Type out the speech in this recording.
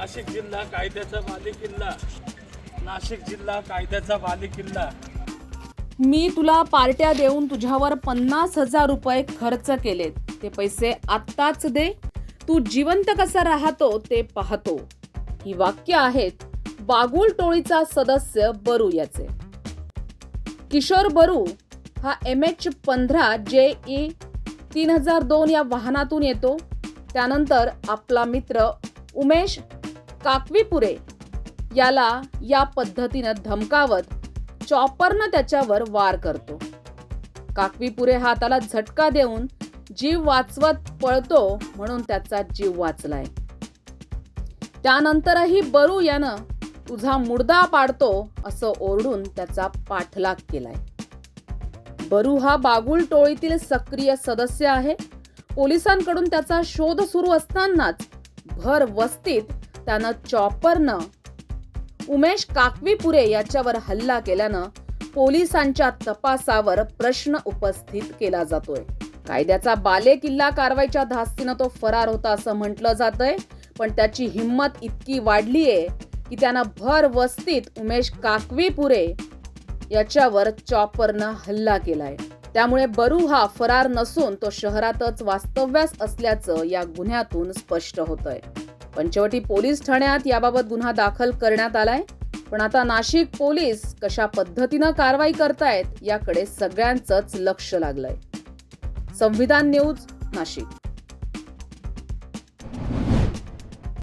नाशिक जिल्हा कायद्याचा बालेकिल्ला नाशिक जिल्हा कायद्याचा बालेकिल्ला मी तुला पार्ट्या देऊन तुझ्यावर पन्नास हजार रुपये खर्च केलेत. ते पैसे आत्ताच दे. तू जिवंत कसा राहतो ते पाहतो. ही वाक्य आहेत बागुल टोळीचा सदस्य बरू याचे. किशोर बरू हा एम एच पंधरा जे ई तीन हजार दोन या वाहनातून येतो. त्यानंतर आपला मित्र उमेश काकवीपुरे याला या पद्धतीनं धमकावत चॉपरनं त्याच्यावर वार करतो. काकवीपुरे हाताला झटका देऊन जीव वाचवत पळतो म्हणून त्याचा जीव वाचलाय. त्यानंतरही बरू यानं तुझा मुडदा पाडतो असं ओरडून त्याचा पाठलाग केलाय. बरू हा बागुल टोळीतील सक्रिय सदस्य आहे. पोलिसांकडून त्याचा शोध सुरू असतानाच भर वस्तीत त्यानं चॉपरनं उमेश काकवीपुरे याच्यावर हल्ला केल्यानं पोलिसांच्या तपासावर प्रश्न उपस्थित केला जातोय. कायद्याचा बाले किल्ला कारवाईच्या धास्तीनं तो फरार होता असं म्हटलं जातंय पण त्याची हिंमत इतकी वाढलीये की त्यानं भर वस्तीत उमेश काकवीपुरे याच्यावर चॉपरनं हल्ला केलाय. त्यामुळे बरू हा फरार नसून तो शहरातच वास्तव्यास असल्याचं या गुन्ह्यातून स्पष्ट होतंय. पंचवटी पोलीस ठाण्यात याबाबत गुन्हा दाखल करण्यात आलाय. पण आता नाशिक पोलीस कशा पद्धतीनं कारवाई करतायत याकडे सगळ्यांचंच लक्ष लागलंय. संविधान न्यूज नाशिक.